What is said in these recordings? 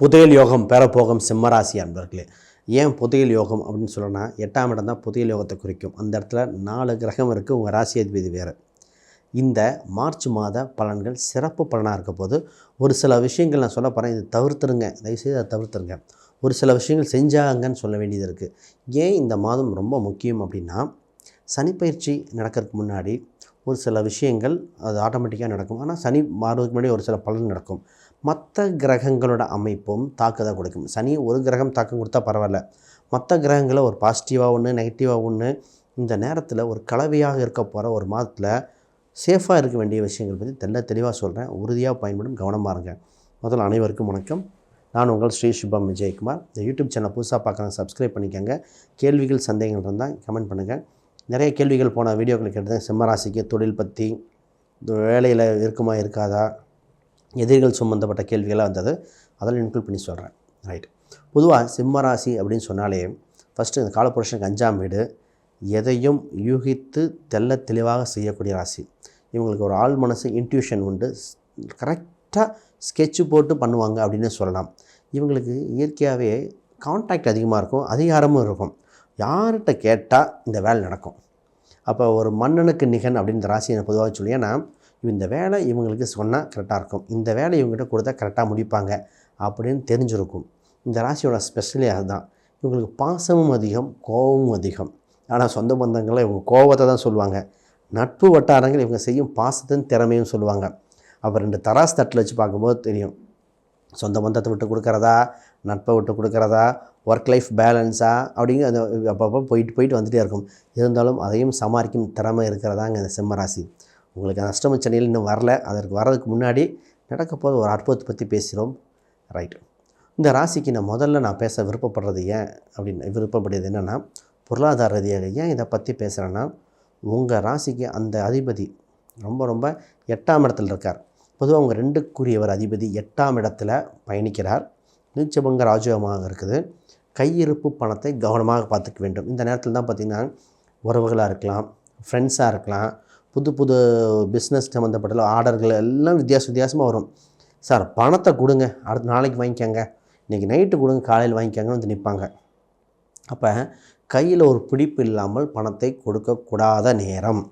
புதையல் யோகம் பெறப்போகும் சிம்மராசி அன்பர்களே. ஏன் புதையல் யோகம் அப்படின்னு சொல்லணும்னா எட்டாம் இடம் தான் புதையல் யோகத்தை குறிக்கும். அந்த இடத்துல நாலு கிரகம் இருக்குது உங்கள் ராசி அதிபதி வேறு. இந்த மார்ச் மாத பலன்கள் சிறப்பு பலனாக இருக்க போது ஒரு சில விஷயங்கள் நான் சொல்ல போகிறேன் இது தவிர்த்துருங்க. தயவுசெய்து அதை தவிர்த்துருங்க. ஒரு சில விஷயங்கள் செஞ்சாங்கன்னு சொல்ல வேண்டியது இருக்குது ஏன் இந்த மாதம் ரொம்ப முக்கியம் அப்படின்னா சனிப்பயிற்சி நடக்கிறதுக்கு முன்னாடி ஒரு சில விஷயங்கள் அது ஆட்டோமேட்டிக்காக நடக்கும். ஆனால் சனி மாறுவதுக்கு முன்னாடி ஒரு சில பலன் நடக்கும். மற்ற கிரகங்களோட அமைப்பும் தாக்குதல் கொடுக்கும். சனி ஒரு கிரகம் தாக்கம் கொடுத்தா பரவாயில்ல. மற்ற கிரகங்களை ஒரு பாசிட்டிவாக ஒன்று நெகட்டிவாக ஒன்று இந்த நேரத்தில் ஒரு கலவையாக இருக்க போகிற ஒரு மாதத்தில் சேஃபாக இருக்க வேண்டிய விஷயங்கள் பற்றி தெல்ல தெளிவாக சொல்கிறேன் உறுதியாக பயன்படும் கவனமாக இருங்க. முதல்ல அனைவருக்கும் வணக்கம். நான் உங்கள் ஸ்ரீ சுபம் விஜயகுமார். இந்த யூடியூப் சேனல் புதுசாக பார்க்குறேன் சப்ஸ்கிரைப் பண்ணிக்கோங்க. கேள்விகள் சந்தேகங்கள் இருந்தால் கமெண்ட் பண்ணுங்கள் நிறைய கேள்விகள் போன வீடியோக்கள் கேட்டது சிம்மராசிக்கு தொழில் பற்றி வேலையில் இருக்குமா இருக்காதா? எதிரிகள் சம்மந்தப்பட்ட கேள்விகளாக வந்தது அதெல்லாம் இன்க்ளூட் பண்ணி சொல்கிறேன் ரைட் பொதுவாக சிம்மராசி அப்படின்னு சொன்னாலே ஃபஸ்ட்டு இந்த காலபுருஷனுக்கு அஞ்சாம் வீடு எதையும் யூகித்து தெள்ள தெளிவாக செய்யக்கூடிய ராசி. இவங்களுக்கு ஒரு ஆள் மனசு இன்ட்யூஷன் உண்டு. கரெக்டாக ஸ்கெட்சு போட்டு பண்ணுவாங்க அப்படின்னு சொல்லலாம். இவங்களுக்கு இயற்கையாகவே கான்டாக்ட் அதிகமாக இருக்கும் அதிகாரமும் இருக்கும். யார்கிட்ட கேட்டால் இந்த வேலை நடக்கும். அப்போ ஒரு மன்னனுக்கு நிகன் அப்படின்ற ராசி எனக்கு பொதுவாக சொல்லி ஏன்னா இந்த வேலை இவங்களுக்கு சொன்னால் கரெக்டாக இருக்கும். இந்த வேலை இவங்ககிட்ட கொடுத்தா கரெக்டாக முடிப்பாங்க அப்படின்னு தெரிஞ்சிருக்கும். இந்த ராசியோட ஸ்பெஷலே அதுதான். இவங்களுக்கு பாசமும் அதிகம் கோபமும் அதிகம். ஆனால் சொந்த பந்தங்களை இவங்க கோபத்தை தான் சொல்லுவாங்க. நட்பு வட்டாரங்கள் இவங்க செய்யும் பாசத்தின் திறமையும் சொல்லுவாங்க. அப்போ ரெண்டு தராஸ் தட்டில் வச்சு பார்க்கும்போது தெரியும். சொந்த பந்தத்தை விட்டு கொடுக்குறதா? நட்பை விட்டு கொடுக்குறதா? ஒர்க் லைஃப் பேலன்ஸா அப்படிங்கிற அந்த அப்பப்போ போயிட்டு போயிட்டு வந்துகிட்டே இருக்கும். இருந்தாலும் அதையும் சமாளிக்கும் திறமை இருக்கிறதாங்க இந்த சிம்மராசி உங்களுக்கு அஷ்டம சனியில் இன்னும் வரல. அதற்கு வர்றதுக்கு முன்னாடி நடக்க போது ஒரு அற்புதத்தை பற்றி பேசுகிறோம். ரைட் இந்த ராசிக்கு நான் முதல்ல நான் பேச விருப்பப்படுறது ஏன் அப்படின்னு விருப்பப்படுறது என்னென்னா பொருளாதார ரீதியாக ஏன் இதை பற்றி பேசுகிறேன்னா உங்கள் ராசிக்கு அந்த அதிபதி ரொம்ப ரொம்ப எட்டாம் இடத்துல இருக்கார். பொதுவாக அவங்க ரெண்டுக்குரியவர் அதிபதி எட்டாம் இடத்துல பயணிக்கிறார். நீச்சபங்க ராஜயோகமாக இருக்குது. கையிருப்பு பணத்தை கவனமாக பார்த்துக்க வேண்டும். இந்த நேரத்தில் தான் பார்த்திங்கன்னா உறவுகளாக இருக்கலாம் ஃப்ரெண்ட்ஸாக இருக்கலாம் புது புது பிஸ்னஸ் சம்மந்தப்பட்ட ஆர்டர்கள் எல்லாம் வித்தியாச வித்தியாசமாக வரும். சார் பணத்தை கொடுங்க. அடுத்த நாளைக்கு வாங்கிக்கோங்க. இன்றைக்கி நைட்டு கொடுங்க. காலையில் வாங்கிக்கோங்கன்னு வந்து நிற்பாங்க அப்போ கையில் ஒரு பிடிப்பு இல்லாமல் பணத்தை கொடுக்கக்கூடாத நேரம்.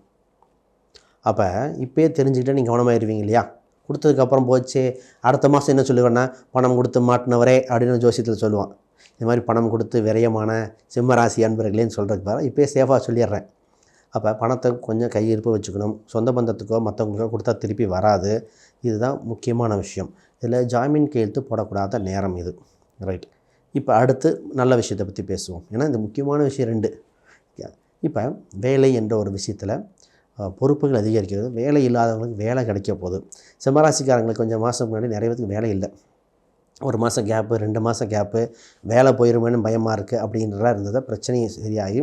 அப்போ இப்போயே தெரிஞ்சுக்கிட்டே நீங்கள் கவனமாயிருவீங்க இல்லையா? கொடுத்ததுக்கப்புறம் போச்சு. அடுத்த மாதம் என்ன சொல்லுவேன்னா பணம் கொடுத்து மாட்டினவரே அப்படின்னு ஜோசியத்தில் சொல்லுவான். இந்த மாதிரி பணம் கொடுத்து விரயமான சிம்மராசி அன்பர்களேன்னு சொல்கிறதுக்கு பதிலாக இப்போயே சேஃபாக சொல்லிடுறேன். அப்போ பணத்தை கொஞ்சம் கையிருப்பு வச்சுக்கணும். சொந்த பந்தத்துக்கோ மற்றவங்களுக்கோ கொடுத்தா திருப்பி வராது. இதுதான் முக்கியமான விஷயம். இதில் ஜாமீன் கையெழுத்து போடக்கூடாத நேரம் இது. ரைட். இப்போ அடுத்து நல்ல விஷயத்தை பற்றி பேசுவோம். ஏன்னா இந்த முக்கியமான விஷயம் ரெண்டு. இப்போ வேலை என்ற ஒரு விஷயத்தில் பொறுப்புகள் அதிகரிக்கிறது. வேலை இல்லாதவங்களுக்கு வேலை கிடைக்க போகுது. சிம்மராசிக்காரங்களுக்கு கொஞ்சம் மாதம் முன்னாடி நிறைய பேருக்கு வேலை இல்லை. ஒரு மாதம் கேப்பு ரெண்டு மாதம் கேப்பு வேலை போயிருமேனு பயமாக இருக்குது அப்படின்றதா இருந்ததை பிரச்சனையும் சரியாகி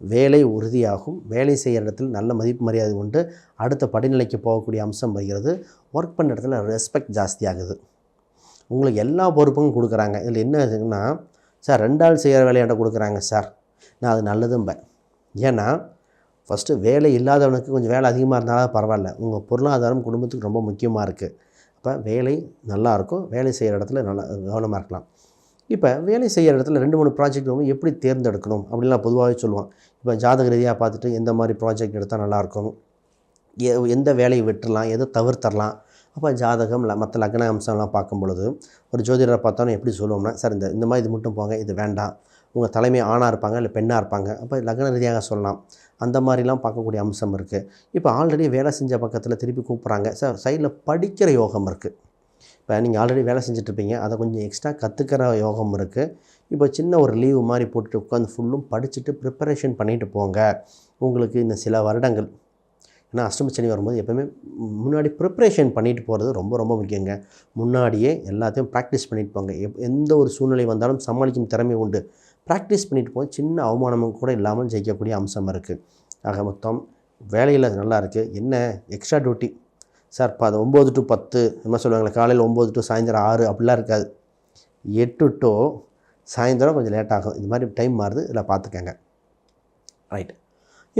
வேலை உறுதியாகும். வேலை செய்கிற இடத்துல நல்ல மதிப்பு மரியாதை உண்டு. அடுத்த படிநிலைக்கு போகக்கூடிய அம்சம் வருகிறது. ஒர்க் பண்ணுற இடத்துல ரெஸ்பெக்ட் ஜாஸ்தியாகுது உங்களுக்கு எல்லா பொறுப்பும் கொடுக்குறாங்க. இதில் என்ன இருக்குன்னா சார் ரெண்டு ஆள் செய்கிற வேலையாண்ட கொடுக்குறாங்க சார். நான் அது நல்லதும்பேன் ஏன்னா ஃபஸ்ட்டு வேலை இல்லாதவனுக்கு கொஞ்சம் வேலை அதிகமாக இருந்தாலும் பரவாயில்ல. உங்கள் பொருளாதாரம் குடும்பத்துக்கு ரொம்ப முக்கியமாக இருக்குது அப்போ வேலை நல்லாயிருக்கும். வேலை செய்கிற இடத்துல நல்லா கவனமாக இருக்கலாம். இப்போ வேலை செய்கிற இடத்துல ரெண்டு மூணு ப்ராஜெக்ட் வந்து எப்படி தேர்ந்தெடுக்கணும் அப்படின்லாம் பொதுவாகவே சொல்லுவான் இப்போ ஜாதக ரீதியாக பார்த்துட்டு எந்த மாதிரி ப்ராஜெக்ட் எடுத்தால் நல்லாயிருக்கும்? எ எந்த வேலையை விட்டுடலாம் எதை தவிர்த்தரலாம்? அப்போ ஜாதகம் மற்ற லக்ன அம்சம்லாம் பார்க்கும் பொழுது ஒரு ஜோதிடரை பார்த்தோன்னா எப்படி சொல்லுவோம்னா சார் இந்த இந்த மாதிரி இது மட்டும் போங்க இது வேண்டாம். உங்கள் தலைமை ஆணாக இருப்பாங்க இல்லை பெண்ணாக இருப்பாங்க. அப்போ லக்ன ரீதியாக சொல்லலாம். அந்த மாதிரிலாம் பார்க்கக்கூடிய அம்சம் இருக்குது இப்போ ஆல்ரெடி வேலை செஞ்ச பக்கத்தில் திருப்பி கூப்பிட்றாங்க. சார் சைடில் படிக்கிற யோகம் இருக்குது இப்போ நீங்கள் ஆல்ரெடி வேலை செஞ்சுட்ருப்பீங்க அதை கொஞ்சம் எக்ஸ்ட்ரா கற்றுக்கிற யோகம் இருக்குது இப்போ சின்ன ஒரு லீவு மாதிரி போட்டுட்டு உட்காந்து ஃபுல்லும் படிச்சுட்டு ப்ரிப்பரேஷன் பண்ணிட்டு போங்க. உங்களுக்கு இந்த சில வருடங்கள். ஏன்னா அஷ்டம சனி வரும்போது எப்போவுமே முன்னாடி ப்ரிப்ரேஷன் பண்ணிட்டு போகிறது ரொம்ப ரொம்ப முக்கியங்க. முன்னாடியே எல்லாத்தையும் ப்ராக்டிஸ் பண்ணிட்டு போங்க. எப் எந்த ஒரு சூழ்நிலை வந்தாலும் சமாளிக்கும் திறமை உண்டு. ப்ராக்டிஸ் பண்ணிட்டு போக சின்ன அவமானமும் கூட இல்லாமல் ஜெயிக்கக்கூடிய அம்சம் இருக்குது ஆக மொத்தம் வேலையில் நல்லா இருக்குது என்ன? எக்ஸ்ட்ரா டியூட்டி சார் இப்போ அது ஒம்பது டு பத்து என்ன சொல்லுவாங்களே காலையில் ஒம்பது டு சாயந்தரம் ஆறு அப்படிலாம் இருக்காது. எட்டு டு சாயந்தரம் கொஞ்சம் லேட் ஆகும். இது மாதிரி டைம் மாறுது. இதில் பார்த்துக்கங்க ரைட்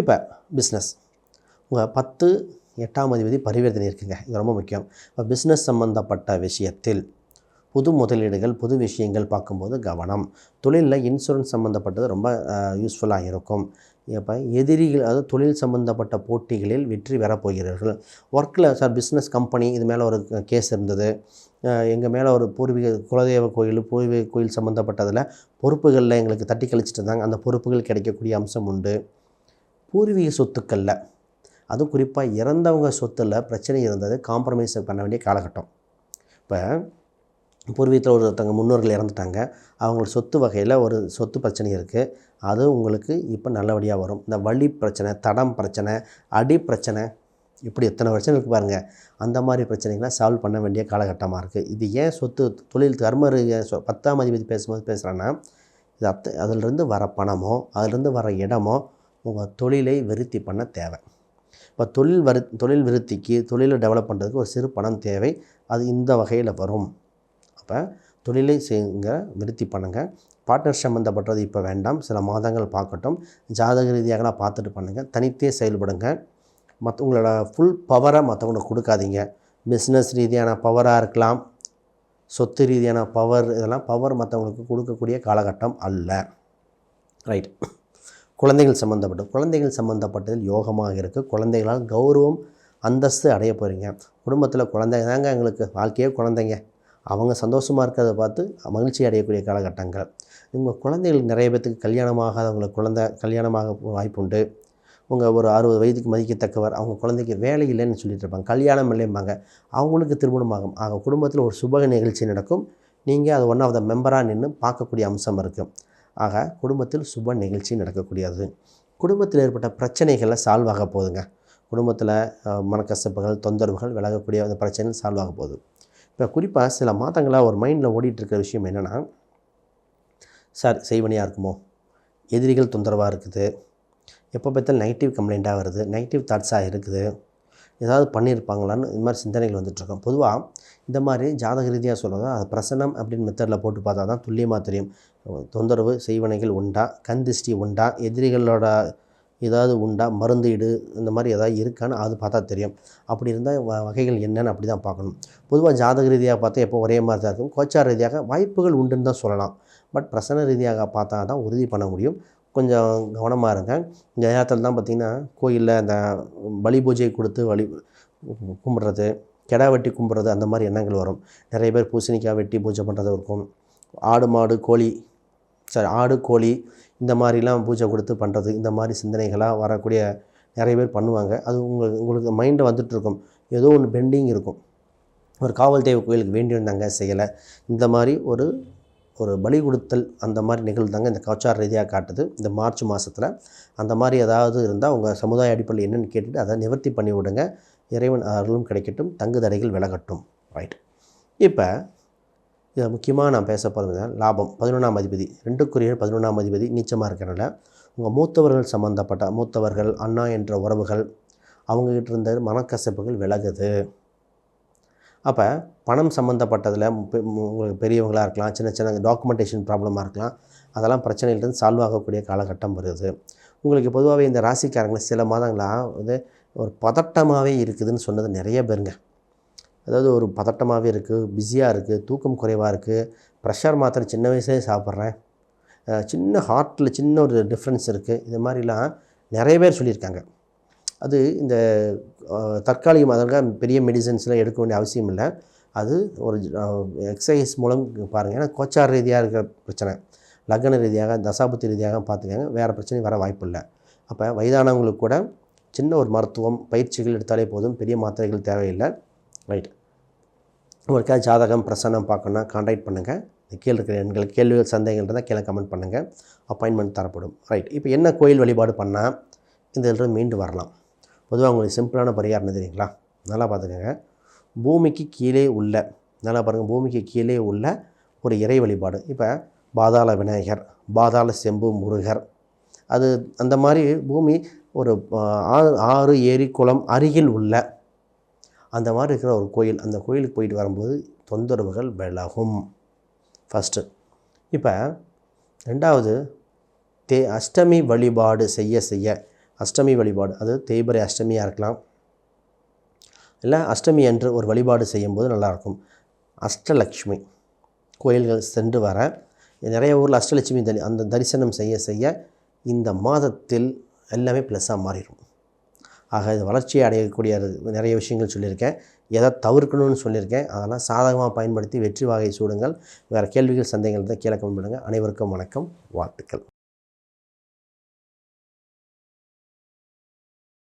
இப்போ பிஸ்னஸ் உங்கள் பத்து எட்டாம் அதிபதி பரிவர்த்தனை இருக்குங்க. இது ரொம்ப முக்கியம். இப்போ பிஸ்னஸ் சம்மந்தப்பட்ட விஷயத்தில் புது முதலீடுகள் புது விஷயங்கள் பார்க்கும்போது கவனம். தொழிலில் இன்சூரன்ஸ் சம்மந்தப்பட்டது ரொம்ப யூஸ்ஃபுல்லாக இருக்கும். இப்போ எதிரிகள் அதாவது தொழில் சம்மந்தப்பட்ட போட்டிகளில் வெற்றி பெறப்போகிறீர்கள் ஒர்க்கில் சார் பிஸ்னஸ் கம்பெனி இது மேலே ஒரு கேஸ் இருந்தது. எங்கள் மேலே ஒரு பூர்வீக குலதெய்வ கோயில் பூர்வீக கோயில் சம்மந்தப்பட்டதில் பொறுப்புகளில் எங்களுக்கு தட்டி கழிச்சிட்டு இருந்தாங்க. அந்த பொறுப்புகள் கிடைக்கக்கூடிய அம்சம் உண்டு. பூர்வீக சொத்துக்களில் அதுவும் குறிப்பாக இறந்தவங்க சொத்தில் பிரச்சனை இருந்தது. காம்ப்ரமைஸ் பண்ண வேண்டிய காலகட்டம். இப்போ பூர்வீகத்தில் ஒருத்தவங்க முன்னோர்கள் இறந்துட்டாங்க. அவங்களோட சொத்து வகையில் ஒரு சொத்து பிரச்சனை இருக்குது அது உங்களுக்கு இப்போ நல்லபடியாக வரும். இந்த வழி பிரச்சனை தடம் பிரச்சனை அடி பிரச்சனை இப்படி எத்தனை பிரச்சனை இருக்குது பாருங்கள் அந்த மாதிரி பிரச்சனைகளை சால்வ் பண்ண வேண்டிய காலகட்டமாக இருக்குது இது ஏன் சொத்து தொழில் கர்ம பத்தாம் அதிபதி பேசும்போது பேசுகிறேன்னா இது அத்த அதிலிருந்து வர பணமோ அதிலிருந்து வர இடமோ உங்கள் தொழிலை விருத்தி பண்ண தேவை. இப்போ தொழில் வரு தொழில் விருத்திக்கு தொழிலை டெவலப் பண்ணுறதுக்கு ஒரு சிறு பணம் தேவை. அது இந்த வகையில் வரும். அப்போ தொழிலை செய்யுங்க விருத்தி பண்ணுங்கள் பார்ட்னர் சம்மந்தப்பட்டது இப்போ வேண்டாம். சில மாதங்கள் பார்க்கட்டும். ஜாதக ரீதியாகலாம் பார்த்துட்டு பண்ணுங்கள் தனித்தே செயல்படுங்க. மற்றவங்களோட ஃபுல் பவரை மற்றவங்களுக்கு கொடுக்காதீங்க. பிஸ்னஸ் ரீதியான பவராக இருக்கலாம். சொத்து ரீதியான பவர் இதெல்லாம் பவர் மற்றவங்களுக்கு கொடுக்கக்கூடிய காலகட்டம் அல்ல. ரைட் குழந்தைகள் சம்மந்தப்பட்ட குழந்தைகள் சம்மந்தப்பட்டதில் யோகமாக இருக்குது குழந்தைகளால் கௌரவம் அந்தஸ்து அடைய போகிறீங்க குடும்பத்தில் குழந்தைங்க தாங்க எங்களுக்கு வாழ்க்கையே குழந்தைங்க. அவங்க சந்தோஷமாக இருக்கிறத பார்த்து மகிழ்ச்சி அடையக்கூடிய காலகட்டங்கள். உங்கள் குழந்தைகள் நிறைய பேர்த்துக்கு கல்யாணமாகாதவங்களுக்கு குழந்தை கல்யாணமாக வாய்ப்புண்டு. உங்கள் ஒரு அறுபது வயதுக்கு மதிக்கத்தக்கவர் அவங்க குழந்தைக்கு வேலை இல்லைன்னு சொல்லிட்டு இருப்பாங்க. கல்யாணம் இல்லைம்பாங்க. அவங்களுக்கு திருமணமாகும் ஆக குடும்பத்தில் ஒரு சுபக நிகழ்ச்சி நடக்கும். நீங்கள் அது ஒன் ஆஃப் த மெம்பராக நின்று பார்க்கக்கூடிய அம்சம் இருக்கும் ஆக குடும்பத்தில் சுப நிகழ்ச்சி நடக்கக்கூடியது. குடும்பத்தில் ஏற்பட்ட பிரச்சனைகளை சால்வ் ஆக போகுதுங்க. குடும்பத்தில் மனக்கசப்புகள் தொந்தரவுகள் விலகக்கூடிய அந்த பிரச்சனைகள் சால்வ் ஆக போகுது. இப்போ குறிப்பாக சில மாதங்களாக ஒரு மைண்டில் ஓடிட்டுருக்க விஷயம் என்னென்னா சார் செய்வனியாக இருக்குமோ? எதிரிகள் தொந்தரவாக இருக்குது. எப்போ பார்த்தாலும் நெகட்டிவ் கம்ப்ளைண்ட்டாக வருது. நெகட்டிவ் தாட்ஸாக இருக்குது. ஏதாவது பண்ணியிருப்பாங்களான்னு இந்த மாதிரி சிந்தனைகள் வந்துட்டுருக்கோம். பொதுவாக இந்த மாதிரி ஜாதக ரீதியாக சொல்கிறது அது பிரசனம் அப்படின்னு மெத்தடில் போட்டு பார்த்தா தான் துல்லியமாக தெரியும். தொந்தரவு செய்வனைகள் உண்டா? கண் திருஷ்டி உண்டா? எதிரிகளோட ஏதாவது உண்டா? மருந்து இடு இந்த மாதிரி ஏதாவது இருக்கான்னு அது பார்த்தா தெரியும். அப்படி இருந்தால் வ வகைகள் என்னென்னு அப்படி தான் பார்க்கணும். பொதுவாக ஜாதக ரீதியாக பார்த்தா எப்போ ஒரே மாதிரி தான் இருக்கும். கோச்சார ரீதியாக வாய்ப்புகள் உண்டுன்னு தான் சொல்லலாம். பட் பிரசன ரீதியாக பார்த்தா தான் உறுதி பண்ண முடியும். கொஞ்சம் கவனமாக இருங்க. இந்த நேரத்தில் தான் பார்த்திங்கன்னா கோயிலில் அந்த பலி பூஜை கொடுத்து வழி கும்பிட்றது கெடா வெட்டி கும்பிட்றது அந்த மாதிரி எண்ணங்கள் வரும். நிறைய பேர் பூசணிக்காய் வெட்டி பூஜை பண்ணுறது இருக்கும். ஆடு மாடு கோழி சாரி ஆடு கோழி இந்த மாதிரிலாம் பூஜை கொடுத்து பண்ணுறது இந்த மாதிரி சிந்தனைகளாக வரக்கூடிய நிறைய பேர் பண்ணுவாங்க. அது உங்களுக்கு உங்களுக்கு மைண்டை வந்துட்டுருக்கும் ஏதோ ஒன்று பெண்டிங் இருக்கும். ஒரு காவல் தெய்வ கோயிலுக்கு வேண்டி வந்தாங்க செய்யலை. இந்த மாதிரி ஒரு ஒரு பலி கொடுத்தல் அந்த மாதிரி நிகழ்ந்தாங்க. இந்த கச்சார் ரீதியாக காட்டுது. இந்த மார்ச் மாதத்தில் அந்த மாதிரி ஏதாவது இருந்தால் உங்கள் சமுதாய அடிப்படையில் என்னென்னு கேட்டுட்டு அதை நிவர்த்தி பண்ணி விடுங்க. இறைவன் அருளும் கிடைக்கட்டும். தங்கு தடைகள் விலகட்டும். ரைட் இப்போ இதை முக்கியமாக நான் பேச போகிறது லாபம். பதினொன்றாம் அதிபதி. ரெண்டுக்குரிய பதினொன்றாம் அதிபதி நீச்சமாக இருக்கிறனால உங்கள் மூத்தவர்கள் சம்மந்தப்பட்ட மூத்தவர்கள் அண்ணா என்ற உறவுகள் அவங்ககிட்ட இருந்த மனக்கசப்புகள் விலகுது. அப்போ பணம் சம்மந்தப்பட்டதில் பெ- உங்களுக்கு பெரியவங்களாக இருக்கலாம் சின்ன சின்ன டாக்குமெண்டேஷன் ப்ராப்ளமாக இருக்கலாம் அதெல்லாம் பிரச்சனையிலிருந்து சால்வ் ஆகக்கூடிய காலகட்டம் வருது. உங்களுக்கு பொதுவாகவே இந்த ராசிக்காரங்களை சில மாதங்களாக வந்து ஒரு பதட்டமாகவே இருக்குதுன்னு சொன்னது நிறைய பேருங்க. அதாவது ஒரு பதட்டமாகவே இருக்குது பிஸியாக இருக்குது தூக்கம் குறைவாக இருக்குது ப்ரெஷர் மாத்திரை சின்ன வயசுலேயே சாப்பிட்றேன். சின்ன ஹார்ட்டில் சின்ன ஒரு டிஃப்ரென்ஸ் இருக்குது இது மாதிரிலாம் நிறைய பேர் சொல்லியிருக்காங்க. அது இந்த தற்காலிக தற்காலிகம் அதற்காக பெரிய மெடிசன்ஸ்லாம் எடுக்க வேண்டிய அவசியம் இல்லை. அது ஒரு எக்ஸசைஸ் மூலம் பாருங்கள் ஏன்னா கோச்சார் ரீதியாக இருக்கிற பிரச்சனை. லக்ன ரீதியாக தசாபுத்தி ரீதியாக பார்த்துக்கோங்க. வேறு பிரச்சனை வர வாய்ப்பு இல்லை. அப்போ வயதானவங்களுக்கு கூட சின்ன ஒரு மருத்துவம் பயிற்சிகள் எடுத்தாலே போதும். பெரிய மாத்திரைகள் தேவையில்லை. ரைட். உங்களுக்காக ஜாதகம் பிரசன்னம் பார்க்கணுன்னா காண்டாக்ட் பண்ணுங்கள் கீழே இருக்கிற எண்கள் கேள்விகள் சந்தேகங்கள் இருந்தால் கீழே கமெண்ட் பண்ணுங்கள் அப்பாயின்மெண்ட் தரப்படும். ரைட். இப்போ என்ன கோயில் வழிபாடு பண்ணால் இந்த இதில் மீண்டு வரலாம். பொதுவாக உங்களுக்கு சிம்பிளான பரிகாரம் தெரியுங்களா? நல்லா பார்த்துக்கோங்க. பூமிக்கு கீழே உள்ள நல்லா பாருங்கள் பூமிக்கு கீழே உள்ள ஒரு இறை வழிபாடு. இப்போ பாதாள விநாயகர் பாதாள செம்பு முருகர். அது அந்த மாதிரி பூமி ஒரு ஆறு ஆறு ஏரி குளம் அருகில் உள்ள அந்த மாதிரி இருக்கிற ஒரு கோயில் அந்த கோயிலுக்கு போயிட்டு வரும்போது தொந்தரவுகள் விலகும். ஃபஸ்ட்டு இப்போ ரெண்டாவது தே அஷ்டமி வழிபாடு செய்ய செய்ய அஷ்டமி வழிபாடு அது தேய்பிரை அஷ்டமியாக இருக்கலாம். இல்லை அஷ்டமி என்று ஒரு வழிபாடு செய்யும்போது நல்லாயிருக்கும். அஷ்டலக்ஷ்மி கோயில்கள் சென்று வர நிறைய ஊரில் அஷ்டலட்சுமி தனி அந்த தரிசனம் செய்ய செய்ய இந்த மாதத்தில் எல்லாமே ப்ளஸ்ஸாக மாறிடும் ஆக இது வளர்ச்சியை அடையக்கூடிய நிறைய விஷயங்கள் சொல்லியிருக்கேன். எதை தவிர்க்கணும்னு சொல்லியிருக்கேன். அதெல்லாம் சாதகமாக பயன்படுத்தி வெற்றி வாகை சூடுங்கள். வேறு கேள்விகள் சந்தேகங்கள் தான் கீழே கமெண்ட் பண்ணுங்கள் அனைவருக்கும் வணக்கம். வாழ்த்துக்கள்.